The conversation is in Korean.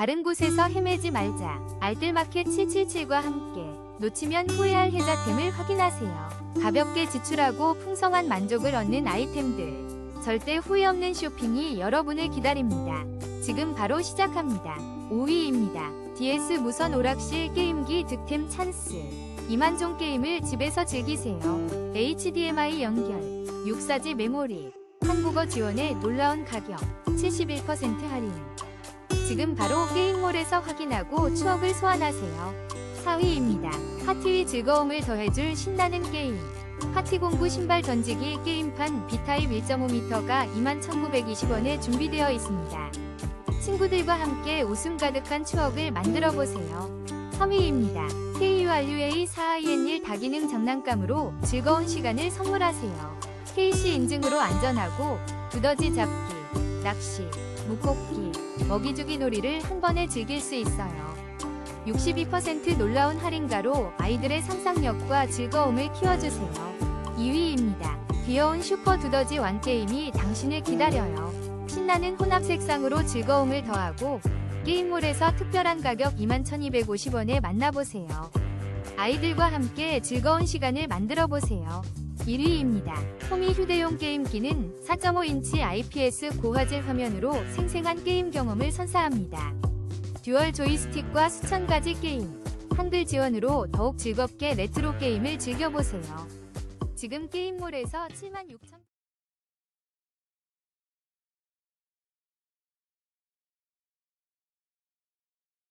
다른 곳에서 헤매지 말자. 알뜰마켓 777과 함께 놓치면 후회할 혜자템을 확인하세요. 가볍게 지출하고 풍성한 만족을 얻는 아이템들. 절대 후회 없는 쇼핑이 여러분을 기다립니다. 지금 바로 시작합니다. 5위입니다. DS 무선 오락실 게임기 득템 찬스. 2만 종 게임을 집에서 즐기세요. HDMI 연결, 6사지 메모리, 한국어 지원의 놀라운 가격, 71% 할인. 지금 바로 게임몰에서 확인하고 추억을 소환하세요. 4위입니다. 파티의 즐거움을 더해줄 신나는 게임. 파티공구 신발 던지기 게임판 B타입 1.5m가 21,920원에 준비되어 있습니다. 친구들과 함께 웃음 가득한 추억을 만들어 보세요. 3위입니다. KURUA 4IN1 다기능 장난감으로 즐거운 시간을 선물하세요. KC 인증으로 안전하고 두더지 잡기, 낚시, 무꽃기, 먹이주기 놀이를 한 번에 즐길 수 있어요. 62% 놀라운 할인가로 아이들의 상상력과 즐거움을 키워주세요. 2위입니다. 귀여운 슈퍼 두더지 완게임이 당신을 기다려요. 신나는 혼합 색상으로 즐거움을 더하고 게임몰에서 특별한 가격 21,250원에 만나보세요. 아이들과 함께 즐거운 시간을 만들어 보세요. 1위입니다. 호미 휴대용 게임기는 4.5인치 IPS 고화질 화면으로 생생한 게임 경험을 선사합니다. 듀얼 조이스틱과 수천 가지 게임, 한글 지원으로 더욱 즐겁게 레트로 게임을 즐겨보세요. 지금 게임몰에서 76,000